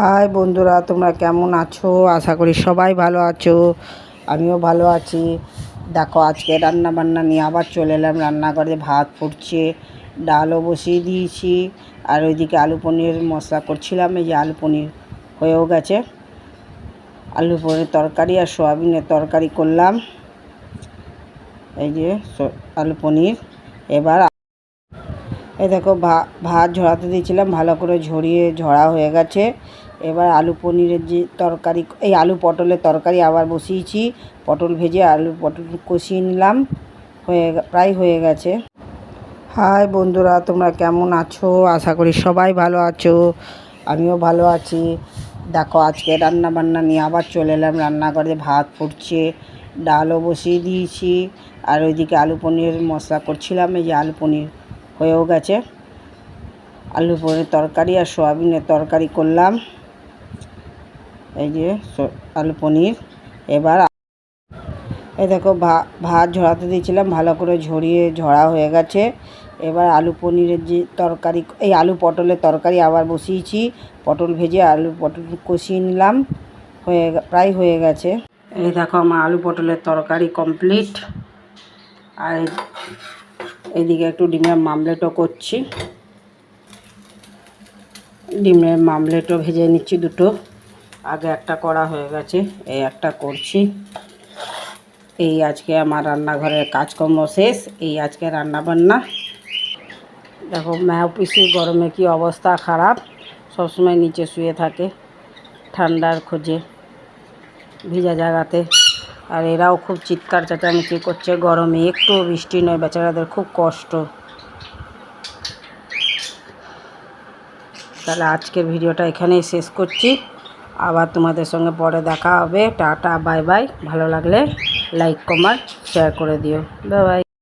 High বন্ধুরা, তোমরা কেমন আছো? আশা করি সবাই ভালো আছো। আমিও ভালো আছি। দেখো, আজকে রান্না বান্না নিয়ে আবার চলে এলাম। রান্নাঘরে ভাত ফুটছে, ডালও বসিয়ে দিয়েছি, আর ওইদিকে আলু পনির মশলা করছিলাম। এই যে আলু পনির হয়েও গেছে। আলু পনির তরকারি আর সোয়াবিনের তরকারি করলাম। এই যে আলু পনির। এবার এই দেখো ভাত ঝরাতে দিয়েছিলাম। ভালো করে ঝরিয়ে, ঝরা হয়ে গেছে। এবার আলু পনিরের যে তরকারি, এই আলু পটলের তরকারি আবার বসিয়েছি। পটল ভেজে আলু পটল কষিয়ে নিলাম। হয়ে প্রায় হয়ে গেছে। হাই বন্ধুরা, তোমরা কেমন আছো? আশা করি সবাই ভালো আছো। আমিও ভালো আছি। দেখো, আজকে রান্না বান্না নিয়ে আবার চলে এলাম। রান্নাঘরে ভাত ফুটছে, ডালও বসিয়ে দিয়েছি। আর ওইদিকে আলু পনির মশলা করছিলাম। এই যে আলু পনির হয়েও গেছে। আলু পনির তরকারি আর সোয়াবিনের তরকারি করলাম। এই যে আলু পনির। এবার এই দেখো, ভা- ভাত ঝরাতে দিয়েছিলাম, ভালো করে ঝরিয়ে ঝরা হয়ে গেছে। এবার আলু পনিরের যে তরকারি, এই আলু পটলের তরকারি আবার বসিয়েছি। পটল ভেজে আলু পটল কষিয়ে নিলাম। হয়ে প্রায় হয়ে গেছে। এই দেখো, আমার আলু পটলের তরকারি কমপ্লিট। আর এইদিকে একটু ডিমের মামলেটও করছি। ডিমের মামলেটও ভেজে নিচ্ছি দুটো। আগে একটা করা হয়ে গেছে, এই একটা করছি। এই আজকে আমার রান্নাঘরের কাজকর্ম শেষ, এই আজকে রান্না বান্না দেখো ম্যাও পিসির গরমে কি অবস্থা খারাপ, সবসময় নিচে শুয়ে থাকে, ঠান্ডার খোঁজে, ভিজা জায়গাতে। আর এরাও খুব চিৎকার চেঁচামেচি করছে গরমে, একটু বৃষ্টি নয়, বেচারাদের খুব কষ্ট। তাহলে আজকের ভিডিওটা এখানেই শেষ করছি। আবার তোমাদের সঙ্গে পরে দেখা হবে। Tata, bye bye. ভালো লাগলে লাইক কমেন্ট শেয়ার করে দিও। Bye bye